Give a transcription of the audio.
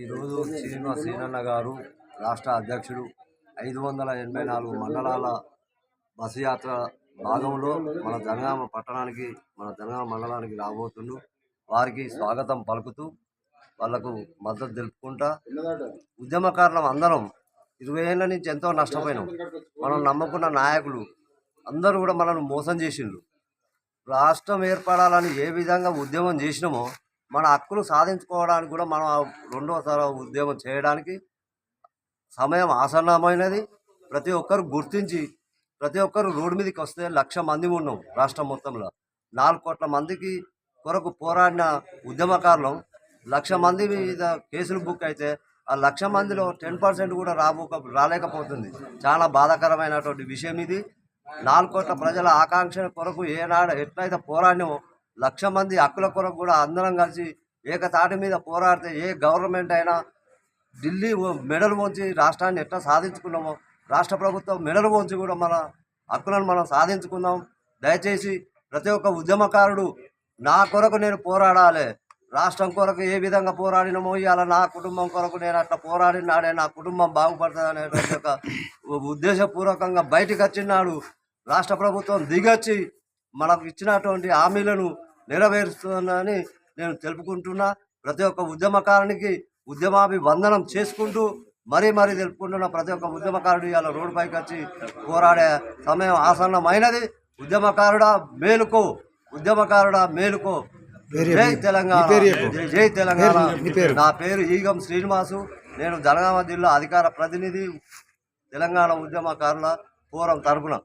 ఈరోజు శ్రీనివాస్ శ్రీనన్న గారు రాష్ట్ర అధ్యక్షుడు. ఐదు వందల ఎనభై నాలుగు మండలాల బస్సు యాత్ర భాగంలో మన జనగామ పట్టణానికి మన జనగామ మండలానికి రాబోతుండు. వారికి స్వాగతం పలుకుతూ వాళ్ళకు మద్దతు తెలుపుకుంటా ఉద్యమకారులం అందరం ఇరవై ఏళ్ళ నుంచి ఎంతో నష్టపోయినాం. మనం నమ్ముకున్న నాయకులు అందరూ కూడా మనల్ని మోసం చేసిండ్రు. రాష్ట్రం ఏర్పడాలని ఏ విధంగా ఉద్యమం చేసినామో మన హక్కులు సాధించుకోవడానికి కూడా మనం ఆ రెండోసారి ఉద్యమం చేయడానికి సమయం ఆసన్నమైనది. ప్రతి ఒక్కరు గుర్తించి ప్రతి ఒక్కరు రోడ్డు మీదకి వస్తే లక్ష మంది ఉన్నాం రాష్ట్రం మొత్తంలో. నాలుగు కోట్ల మందికి కొరకు పోరాడిన ఉద్యమకారులం లక్ష మంది మీద కేసులు బుక్ అయితే ఆ లక్ష మందిలో టెన్ పర్సెంట్ కూడా రాబోక రాలేకపోతుంది. చాలా బాధాకరమైనటువంటి విషయం ఇది. నాలుగు కోట్ల ప్రజల ఆకాంక్ష కొరకు ఏనాడు ఎట్లయితే పోరాడినామో లక్ష మంది హక్కుల కొరకు కూడా అందరం కలిసి ఏకతాటి మీద పోరాడితే ఏ గవర్నమెంట్ అయినా ఢిల్లీ మెడల్ మెడలు రాష్ట్రాన్ని ఎట్లా సాధించుకున్నామో రాష్ట్ర ప్రభుత్వం మెడలు వంచి కూడా మన హక్కులను మనం సాధించుకుందాం. దయచేసి ప్రతి ఒక్క ఉద్యమకారుడు నా కొరకు నేను పోరాడాలి. రాష్ట్రం కొరకు ఏ విధంగా పోరాడినమో ఇవాళ నా కుటుంబం కొరకు నేను అట్లా పోరాడినాడే నా కుటుంబం బాగుపడుతుంది అనేటువంటి ఒక ఉద్దేశపూర్వకంగా బయటకు వచ్చినాడు. రాష్ట్ర ప్రభుత్వం దిగొచ్చి మనకు ఇచ్చినటువంటి హామీలను నెరవేరుస్తుందని నేను తెలుపుకుంటున్నా. ప్రతి ఒక్క ఉద్యమకారునికి ఉద్యమాభివందనం చేసుకుంటూ మరీ మరీ తెలుపుకుంటున్న ప్రతి ఒక్క ఉద్యమకారుడు ఇవాళ రోడ్డు పైకి వచ్చి పోరాడే సమయం ఆసన్నమైనది. ఉద్యమకారుడా మేలుకో ఉద్యమకారుడా మేలుకో. జై తెలంగాణ. జై- జై తెలంగాణ. నా పేరు ఈగం శ్రీనివాసు. నేను జనగామ జిల్లా అధికార ప్రతినిధి తెలంగాణ ఉద్యమకారుల ఫోరం తరపున.